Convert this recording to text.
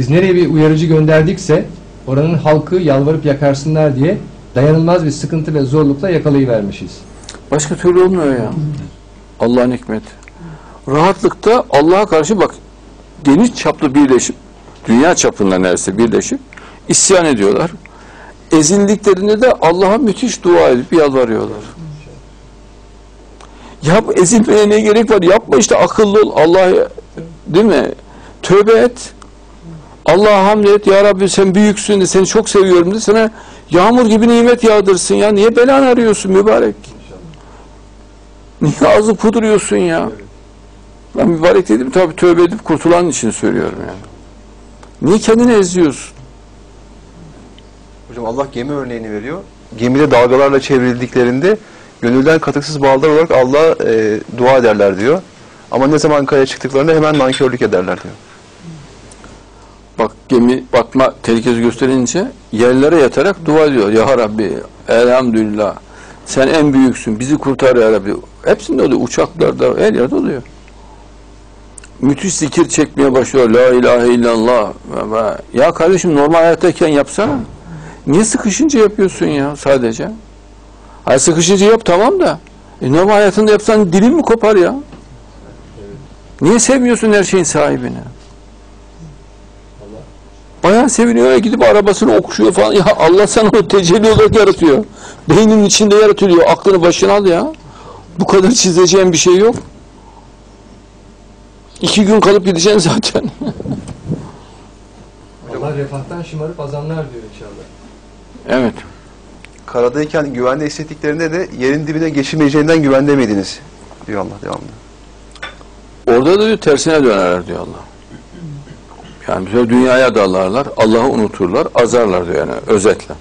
Biz nereye bir uyarıcı gönderdikse oranın halkı yalvarıp yakarsınlar diye dayanılmaz bir sıkıntı ve zorlukla yakalayıvermişiz. Başka türlü olmuyor ya. Allah'ın hikmeti. Rahatlıkta Allah'a karşı bak geniş çaplı birleşip dünya çapında neredeyse birleşip isyan ediyorlar. Ezildiklerinde de Allah'a müthiş dua edip yalvarıyorlar. Ya bu ezilmeye ne gerek var? Yapma işte akıllı ol. Allah değil mi? Tövbe et. Allah'a hamd et. Ya Rabbi sen büyüksün de seni çok seviyorum de sana yağmur gibi nimet yağdırsın ya. Niye belanı arıyorsun mübarek? Niye ağzı kuduruyorsun ya? Ben mübarek dedim tabii tövbe edip kurtulan için söylüyorum yani. Niye kendini eziyorsun? Hocam Allah gemi örneğini veriyor. Gemide dalgalarla çevrildiklerinde gönülden katıksız bağlılar olarak Allah'a e, dua ederler diyor. Ama ne zaman kaya çıktıklarında hemen nankörlük ederler diyor. Bak gemi batma tehlikesi gösterince yerlere yatarak dua ediyor. Ya Rabbi elhamdülillah sen en büyüksün bizi kurtar ya Rabbi. Hepsinde oluyor. Uçaklarda her yerde oluyor. Müthiş zikir çekmeye başlıyor. La ilahe illallah. Ya kardeşim normal hayattayken yapsana. Niye sıkışınca yapıyorsun ya sadece? Hayır sıkışınca yap tamam da. E normal hayatında yapsan dilin mi kopar ya? Niye sevmiyorsun her şeyin sahibini? Bayağı seviniyor gidip arabasını okşuyor falan. Ya Allah sana onu tecelli olarak yaratıyor. Beyninin içinde yaratılıyor. Aklını başına al ya. Bu kadar çizeceğin bir şey yok. İki gün kalıp gideceksin zaten. Allah refahtan şımarıp azanlar diyor inşallah. evet. Karadayken güvende hissettiklerinde de yerin dibine geçirmeyeceğinden güvende miydiniz? Diyor Allah devamlı. Orada da diyor tersine dönerler diyor Allah. Yani dünyaya dalarlar, Allah'ı unuturlar, azarlar diyor yani özetle.